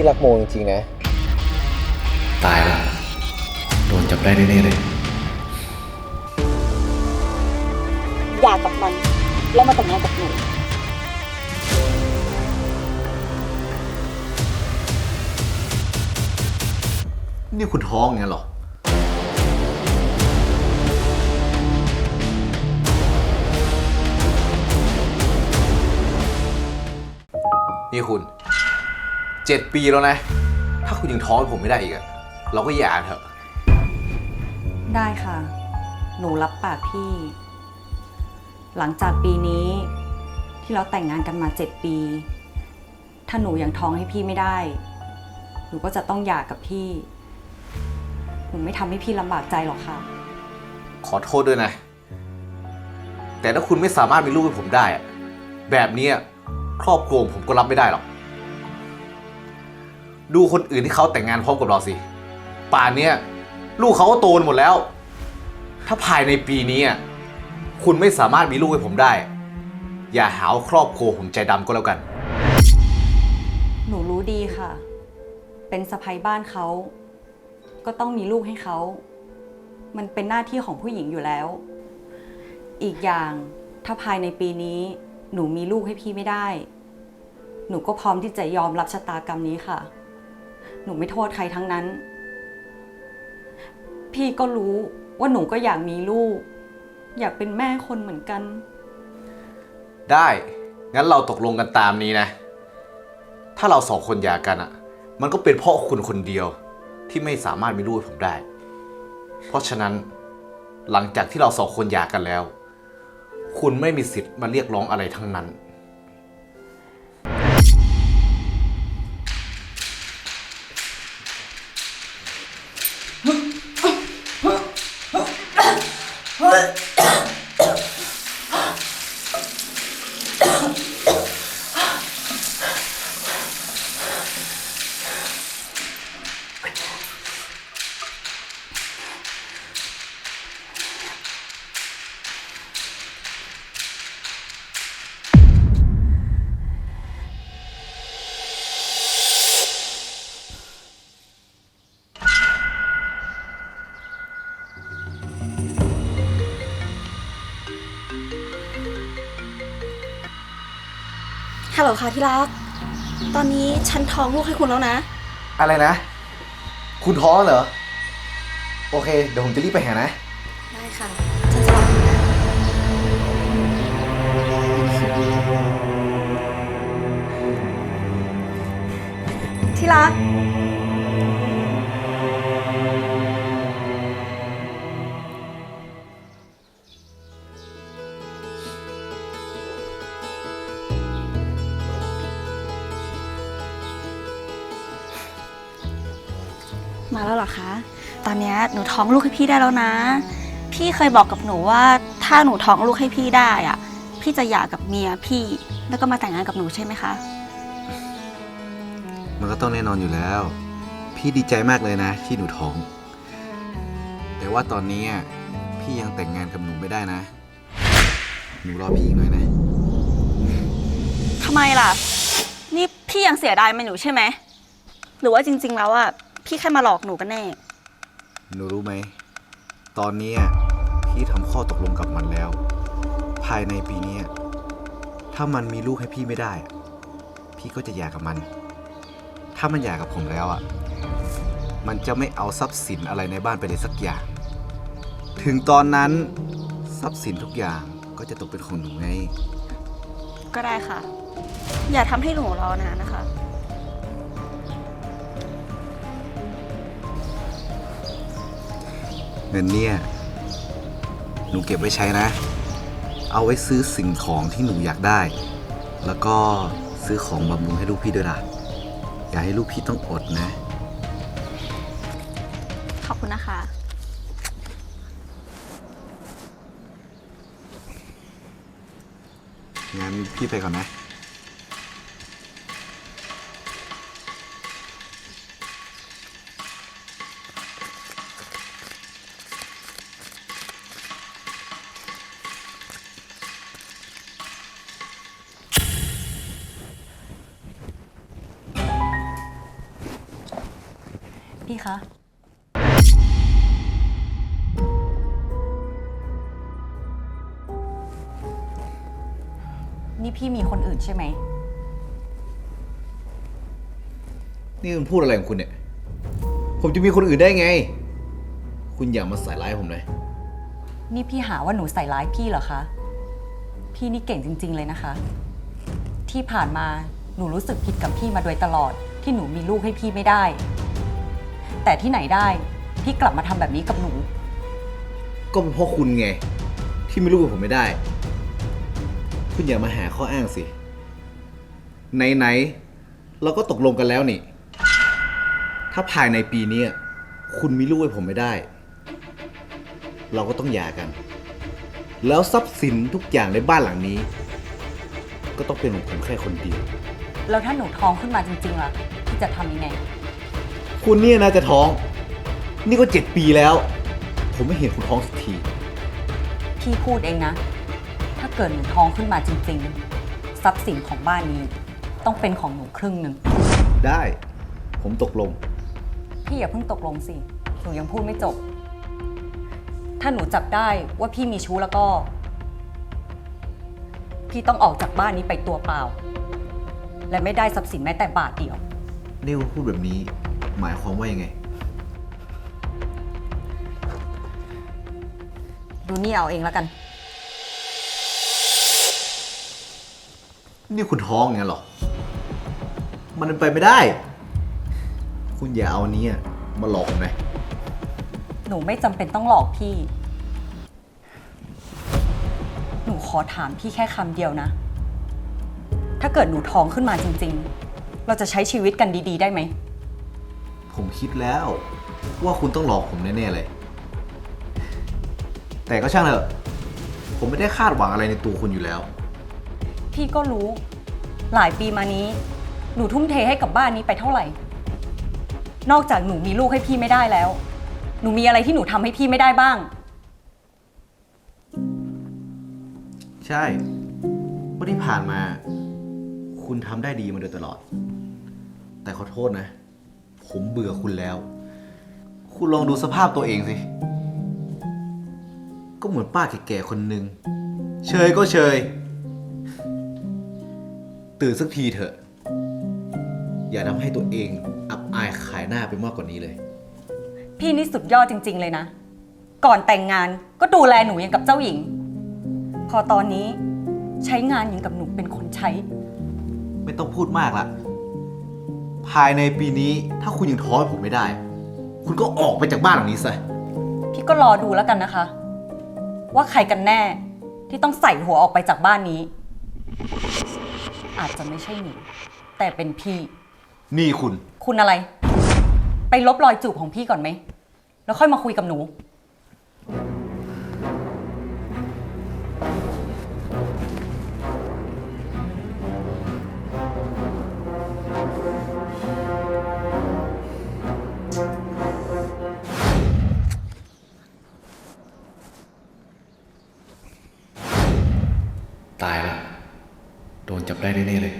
พี่รักโมจริงๆนะ ตายแล้วโดนจับได้แน่ๆเลยหย่ากับมัน แล้วมาแต่งงานกับหนูนี่คุณท้องอย่างนั้นเหรอ นี่คุณ เจ็ดปีแล้วนะ ถ้าคุณยังท้องให้ผมไม่ได้อีกอะเราก็หย่าเถอะ ได้ค่ะ หนูรับปากพี่ หลังจากปีนี้ ที่เราแต่งงานกันมาเจ็ดปี ถ้าหนูยังท้องให้พี่ไม่ได้ หนูก็จะต้องหย่ากับพี่ หนูไม่ทำให้พี่ลำบากใจหรอกค่ะ ขอโทษด้วยนะ แต่ถ้าคุณไม่สามารถมีลูกให้ผมได้อะแบบนี้อะครอบครัวผมก็รับไม่ได้หรอก ดูคนอื่นที่เขาแต่งงานพร้อมกับเราสิ ป่านเนี้ยลูกเขาก็โตนหมดแล้ว ถ้าภายในปีนี้อะคุณไม่สามารถมีลูกให้ผมได้ อย่าหาว่าครอบครัวผมใจดำก็แล้วกัน หนูรู้ดีค่ะ เป็นสะใภ้บ้านเขา ก็ต้องมีลูกให้เขา มันเป็นหน้าที่ของผู้หญิงอยู่แล้ว อีกอย่างถ้าภายในปีนี้ หนูมีลูกให้พี่ไม่ได้ หนูก็พร้อมที่จะยอมรับชะตากรรมนี้ค่ะ หนูไม่โทษใครทั้งนั้น พี่ก็รู้ว่าหนูก็อยากมีลูก อยากเป็นแม่คนเหมือนกัน ได้ งั้นเราตกลงกันตามนี้นะ ถ้าเราสองคนหย่ากันอะมันก็เป็นเพราะคุณคนเดียวที่ไม่สามารถมีลูกให้ผมได้ เพราะฉะนั้นหลังจากที่เราสองคนหย่ากันแล้ว คุณไม่มีสิทธิ์มาเรียกร้องอะไรทั้งนั้น What? ฮัลโหลค่ะที่รัก ตอนนี้ฉันท้องลูกให้คุณแล้วนะ อะไรนะ คุณท้องเหรอ โอเค เดี๋ยวผมจะรีบไปหานะ ได้ค่ะ ฉันจะรอคุณนะ ที่รัก มาแล้วเหรอคะ ตอนเนี้ยหนูท้องลูกให้พี่ได้แล้วนะ พี่เคยบอกกับหนูว่า ถ้าหนูท้องลูกให้พี่ได้อะพี่จะหย่ากับเมียพี่ แล้วก็มาแต่งงานกับหนูใช่ไหมคะ มันก็ต้องแน่นอนอยู่แล้ว พี่ดีใจมากเลยนะ ที่หนูท้อง แต่ว่าตอนนี้อะพี่ยังแต่งงานกับหนูไม่ได้นะ หนูรอพี่อีกหน่อยนะ ทำไมล่ะ นี่พี่ยังเสียดายมันอยู่ใช่ไหม หรือว่าจริง ๆ แล้วอะ พี่แค่มาหลอกหนูกันแน่ หนูรู้ไหม ตอนนี้อะพี่ทำข้อตกลงกับมันแล้ว ภายในปีนี้อะถ้ามันมีลูกให้พี่ไม่ได้อะพี่ก็จะหย่ากับมัน ถ้ามันหย่ากับผมแล้วอะ มันจะไม่เอาทรัพย์สินอะไรในบ้านไปเลยสักอย่าง ถึงตอนนั้นทรัพย์สินทุกอย่างก็จะตกเป็นของหนูไง ก็ได้ค่ะ อย่าทำให้หนูรอนานนะคะ เงินเนี่ย หนูเก็บไว้ใช้นะ เอาไว้ซื้อสิ่งของที่หนูอยากได้ แล้วก็ซื้อของบำรุงให้ลูกพี่ด้วยล่ะ อย่าให้ลูกพี่ต้องอดนะ ขอบคุณนะคะ งั้นพี่ไปก่อนนะ นี่พี่มีคนอื่นใช่ไหม นี่คุณพูดอะไรของคุณเนี่ย ผมจะมีคนอื่นได้ไง คุณอย่ามาใส่ร้ายผมเลย นี่พี่หาว่าหนูใส่ร้ายพี่เหรอคะ พี่นี่เก่งจริง ๆ เลยนะคะ ที่ผ่านมาหนูรู้สึกผิดกับพี่มาโดยตลอด ที่หนูมีลูกให้พี่ไม่ได้ แต่ที่ไหนได้พี่กลับมาทำแบบนี้กับหนู ก็เป็นเพราะคุณไง ที่ไม่รู้กับผมไม่ได้ คุณอย่ามาหาข้ออ้างสิ ไหนๆเราก็ตกลงกันแล้วนี่ ถ้าภายในปีเนี้ยคุณมีลูกให้ผมไม่ได้ เราก็ต้องหย่ากัน แล้วทรัพย์สินทุกอย่างในบ้านหลังนี้ ก็ต้องเป็นของผมแค่คนเดียว แล้วถ้าหนูท้องขึ้นมาจริงๆล่ะพี่จะทำยังไง คุณเนี่ยนะจะท้อง นี่ก็เจ็ดปีแล้ว ผมไม่เห็นคุณท้องสักที พี่พูดเองนะ ถ้าเกิดหนูท้องขึ้นมาจริง ๆ ทรัพย์สินของบ้านนี้ ต้องเป็นของหนูครึ่งหนึ่ง ได้ ผมตกลง พี่อย่าเพิ่งตกลงสิ หนูยังพูดไม่จบ ถ้าหนูจับได้ว่าพี่มีชู้แล้วก็ พี่ต้องออกจากบ้านนี้ไปตัวเปล่า และไม่ได้ทรัพย์สินแม้แต่บาทเดียว นี่คุณพูดแบบนี้ หมายความว่ายังไง ดูนี่เอาเองแล้วกัน นี่คุณท้องอย่างนั้นเหรอ มันเป็นไปไม่ได้ คุณอย่าเอาอันนี้มาหลอกผมนะหนูไม่จำเป็นต้องหลอกพี่ หนูขอถามพี่แค่คำเดียวนะ ถ้าเกิดหนูท้องขึ้นมาจริง ๆ เราจะใช้ชีวิตกันดี ๆ ได้ไหม ผมคิดแล้ว ว่าคุณต้องหลอกผมแน่ๆเลย แต่ก็ช่างเถอะ ผมไม่ได้คาดหวังอะไรในตัวคุณอยู่แล้ว พี่ก็รู้หลายปีมานี้ หนูทุ่มเทให้กับบ้านนี้ไปเท่าไหร่ นอกจากหนูมีลูกให้พี่ไม่ได้แล้ว หนูมีอะไรที่หนูทำให้พี่ไม่ได้บ้าง ใช่ว่าที่ผ่านมา คุณทำได้ดีมาโดยตลอด แต่ขอโทษนะ ผมเบื่อคุณแล้ว คุณลองดูสภาพตัวเองสิ ก็เหมือนป้าแก่ๆคนหนึ่ง เชยก็เชย ตื่นสักทีเถอะ อย่าทำให้ตัวเองอับอายขายหน้าไปมากกว่านี้เลย พี่นี่สุดยอดจริง ๆ เลยนะ ก่อนแต่งงานก็ดูแลหนูอย่างกับเจ้าหญิง พอตอนนี้ใช้งานอย่างกับหนูเป็นคนใช้ ไม่ต้องพูดมากละ ภายในปีนี้ถ้าคุณยังท้อให้ผมไม่ได้ คุณก็ออกไปจากบ้านหลังนี้ซะ พี่ก็รอดูแล้วกันนะคะ ว่าใครกันแน่ที่ต้องใส่หัวออกไปจากบ้านนี้ อาจจะไม่ใช่หนูแต่เป็นพี่ นี่คุณ คุณอะไร ไปลบรอยจูบของพี่ก่อนไหม แล้วค่อยมาคุยกับหนู ได้แน่ๆเลย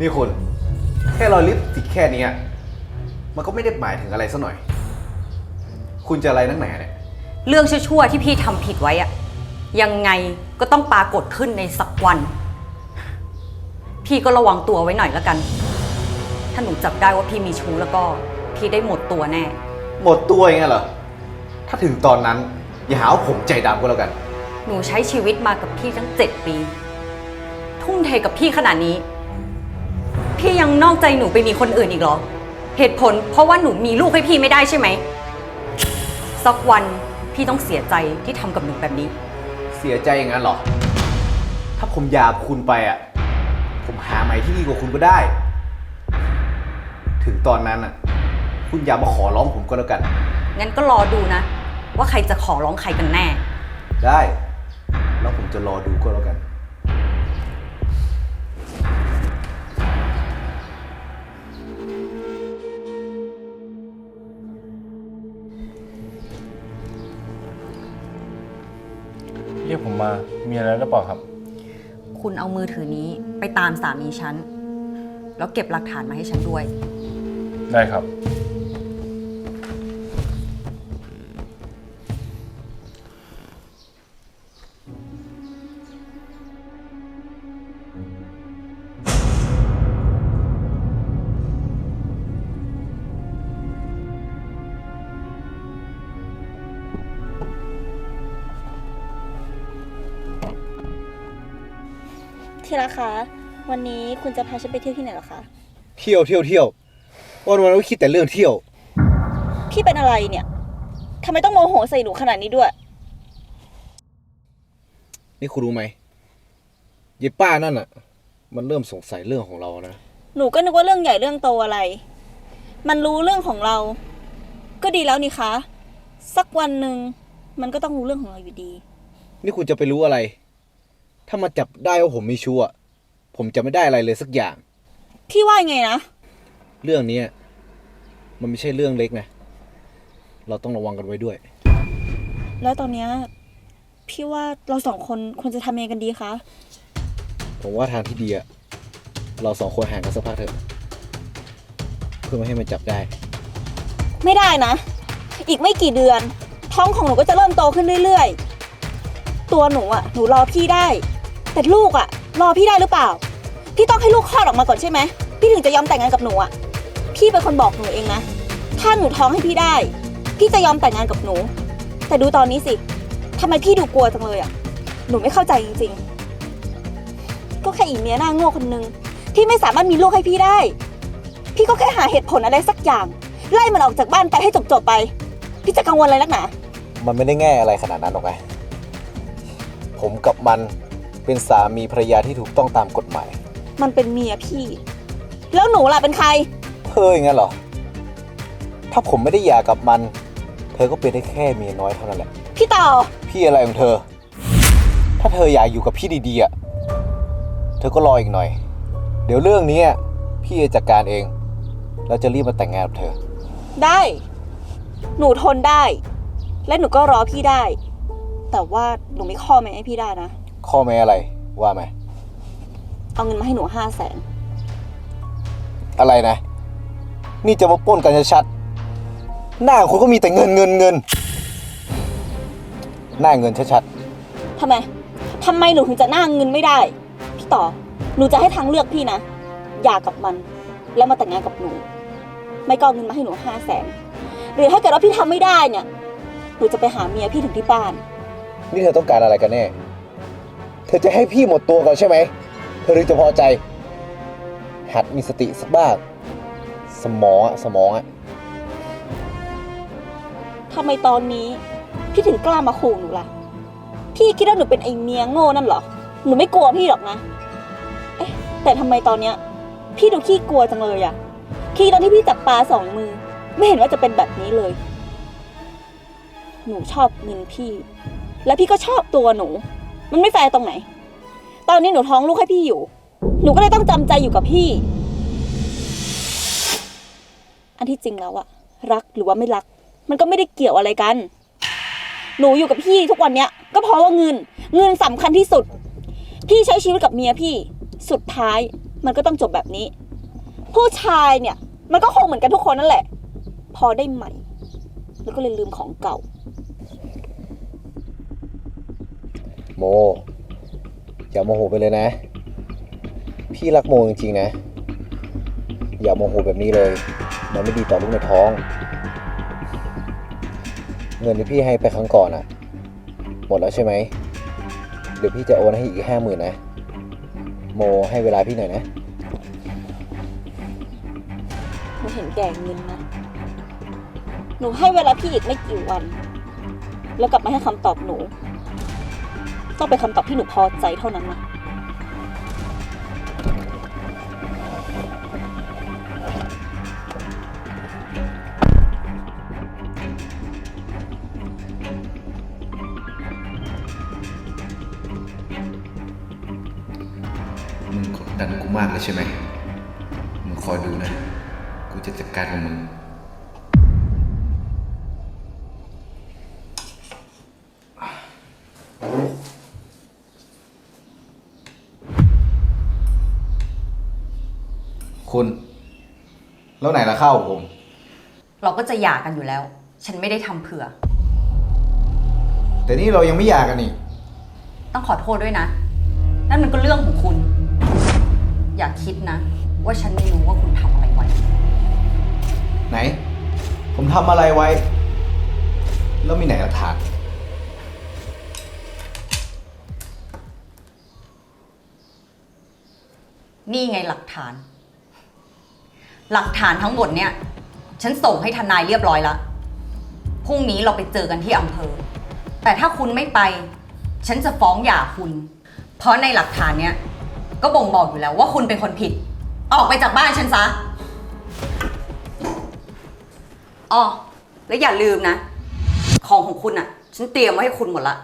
นี่คุณ แค่รอยลิปสติกแค่เนี้ยมันก็ไม่ได้หมายถึงอะไรซะหน่อย คุณจะอะไรนักหนาเนี่ย เรื่องชั่วๆที่พี่ทำผิดไว้อะยังไงก็ต้องปรากฏขึ้นในสักวัน พี่ก็ระวังตัวไว้หน่อยแล้วกัน ถ้าหนูจับได้ว่าพี่มีชู้แล้วก็ พี่ได้หมดตัวแน่ หมดตัวอย่างเงี้ยเหรอ ถ้าถึงตอนนั้นอย่าหาว่าผมใจดำก็แล้วกัน หนูใช้ชีวิตมากับพี่ตั้งเจ็ดปี ทุ่มเทกับพี่ขนาดนี้ พี่ยังนอกใจหนูไปมีคนอื่นอีกเหรอ เหตุผลเพราะว่าหนูมีลูกให้พี่ไม่ได้ใช่ไหมสักวันพี่ต้องเสียใจที่ทำกับหนูแบบนี้ เสียใจอย่างนั้นเหรอ ถ้าผมหยาบคุณไปอะ ผมหาใหม่ที่ดีกว่าคุณก็ได้ ถึงตอนนั้นอะ คุณอย่ามาขอร้องผมก็แล้วกัน งั้นก็รอดูนะ ว่าใครจะขอร้องใครกันแน่ ได้ แล้วผมจะรอดูก็แล้วกัน เรียกผมมา มีอะไรหรือเปล่าครับ คุณเอามือถือนี้ไปตามสามีฉัน แล้วเก็บหลักฐานมาให้ฉันด้วย ได้ครับ ที่รักคะวันนี้คุณจะพาฉันไปเที่ยวที่ไหนเหรอคะเที่ยวเที่ยวเที่ยววันวันๆก็คิดแต่เรื่องเที่ยว พี่เป็นอะไรเนี่ยทำไมต้องโมโหใส่หนูขนาดนี้ด้วย นี่คุณรู้ไหมยายป้านั่นอะ มันเริ่มสงสัยเรื่องของเรานะ หนูก็นึกว่าเรื่องใหญ่เรื่องโตอะไร มันรู้เรื่องของเรา ก็ดีแล้วนี่คะ สักวันหนึ่งมันก็ต้องรู้เรื่องของเราอยู่ดี นี่คุณจะไปรู้อะไร ถ้ามาจับได้ว่าผมมีชู้อะผมจะไม่ได้อะไรเลยสักอย่าง พี่ว่ายังไงนะ เรื่องเนี้ยมันไม่ใช่เรื่องเล็กนะ เราต้องระวังกันไว้ด้วย แล้วตอนเนี้ยพี่ว่าเราสองคนควรจะทำยังไงกันดีคะ ผมว่าทางที่ดีอะเราสองคนห่างกันสักพักเถอะ เพื่อไม่ให้มันจับได้ ไม่ได้นะ อีกไม่กี่เดือน ท้องของหนูก็จะเริ่มโตขึ้นเรื่อยๆ ตัวหนูอะหนูรอพี่ได้ แต่ลูกอะรอพี่ได้หรือเปล่า พี่ต้องให้ลูกคลอดออกมาก่อนใช่ไหม พี่ถึงจะยอมแต่งงานกับหนูอะพี่เป็นคนบอกหนูเองนะ ถ้าหนูท้องให้พี่ได้ พี่จะยอมแต่งงานกับหนู แต่ดูตอนนี้สิทำไมพี่ดูกลัวจังเลยอะหนูไม่เข้าใจจริงๆ ก็แค่อีเมียหน้าโง่คนนึงที่ไม่สามารถมีลูกให้พี่ได้ พี่ก็แค่หาเหตุผลอะไรสักอย่าง ไล่มันออกจากบ้านไปให้จบๆไป พี่จะกังวลอะไรนักหนา มันไม่ได้แง่อะไรขนาดนั้นหรอกไงผมกับมัน เป็นสามีภรรยาที่ถูกต้องตามกฎหมาย มันเป็นเมียพี่ แล้วหนูล่ะเป็นใคร เธออย่างนั้นเหรอ ถ้าผมไม่ได้หย่ากับมัน เธอก็เป็นได้แค่เมียน้อยเท่านั้นแหละ พี่ต่อ พี่อะไรของเธอ ถ้าเธออยากอยู่กับพี่ดีๆอะเธอก็รออีกหน่อย เดี๋ยวเรื่องนี้อะพี่จะจัดการเอง แล้วจะรีบมาแต่งงานกับเธอ ได้ หนูทนได้ และหนูก็รอพี่ได้ แต่ว่าหนูไม่ข้อแม้ให้พี่ได้นะ ข้อแม้อะไรว่าไหมเอาเงินมาให้หนูห้าแสนอะไรนะ นี่จะมาปล้นกันชัดๆหน้าคุณก็มีแต่เงินเงินเงิน หน้าเงินชัดทำไมทำไมหนูถึงจะหน้าเงินไม่ได้ พี่ต่อ หนูจะให้ทางเลือกพี่นะอย่ากับมัน แล้วมาแต่งงานกับหนู ไม่ก็เอาเงินมาให้หนูห้าแสนหรือถ้าเกิดว่าพี่ทำไม่ได้เนี่ย หนูจะไปหาเมียพี่ถึงที่บ้าน ๆนี่เธอต้องการอะไรกันแน่ เธอจะให้พี่หมดตัวก่อนใช่ไหม เธอถึงจะพอใจ หัดมีสติสักบ้าง สมองอะสมองอะทำไมตอนนี้พี่ถึงกล้ามาขู่หนูล่ะ พี่คิดว่าหนูเป็นไอเมียโง่นั่นเหรอ หนูไม่กลัวพี่หรอกนะ เอ๊ะ แต่ทำไมตอนเนี้ย พี่ดูขี้กลัวจังเลยอะขี้ตอนที่พี่จับปลาสองมือ ไม่เห็นว่าจะเป็นแบบนี้เลย หนูชอบเงินพี่ และพี่ก็ชอบตัวหนู มันไม่แฟร์ตรงไหน ตอนนี้หนูท้องลูกให้พี่อยู่ หนูก็เลยต้องจำใจอยู่กับพี่ อันที่จริงแล้วอะรักหรือว่าไม่รัก มันก็ไม่ได้เกี่ยวอะไรกัน หนูอยู่กับพี่ทุกวันเนี้ย ก็เพราะว่าเงิน เงินสำคัญที่สุด พี่ใช้ชีวิตกับเมียพี่ สุดท้ายมันก็ต้องจบแบบนี้ ผู้ชายเนี่ย มันก็คงเหมือนกันทุกคนนั่นแหละ พอได้ใหม่ แล้วก็เลยลืมของเก่า โมอย่าโมโหไปเลยนะ พี่รักโมจริงๆนะ อย่าโมโหแบบนี้เลย มันไม่ดีต่อลูกในท้อง เงินที่พี่ให้ไปครั้งก่อนอะหมดแล้วใช่ไหมเดี๋ยวพี่จะโอนให้อีกห้าหมื่นนะ โมให้เวลาพี่หน่อยนะหนูเห็นแก่เงินนะ หนูให้เวลาพี่อีกไม่กี่วัน แล้วกลับมาให้คำตอบหนู ต้องเป็นคำตอบที่หนูพอใจเท่านั้นนะมึงกดดันกูมากเลยใช่ไหม มึงคอยดูนะ กูจะจัดการกับมึง พ คุณ แล้วไหนละข้าวผม เราก็จะหย่ากันอยู่แล้ว ฉันไม่ได้ทำเผื่อ แต่นี่เรายังไม่หย่ากันนี่ ต้องขอโทษด้วยนะ นั่นมันก็เรื่องของคุณ อย่าคิดนะ ว่าฉันไม่รู้ว่าคุณทำอะไรไว้ ไหน ผมทำอะไรไว้ แล้วมีไหนหลักฐานนี่ไงหลักฐาน หลักฐานทั้งหมดเนี่ย ฉันส่งให้ทนายเรียบร้อยแล้วพรุ่งนี้เราไปเจอกันที่อำเภอ แต่ถ้าคุณไม่ไป ฉันจะฟ้องหย่าคุณ เพราะในหลักฐานเนี่ย ก็บ่งบอกอยู่แล้วว่าคุณเป็นคนผิด ออกไปจากบ้านฉันซะอ๋อและอย่าลืมนะ ของของคุณอะ่ะฉันเตรียมไว้ให้คุณหมดละ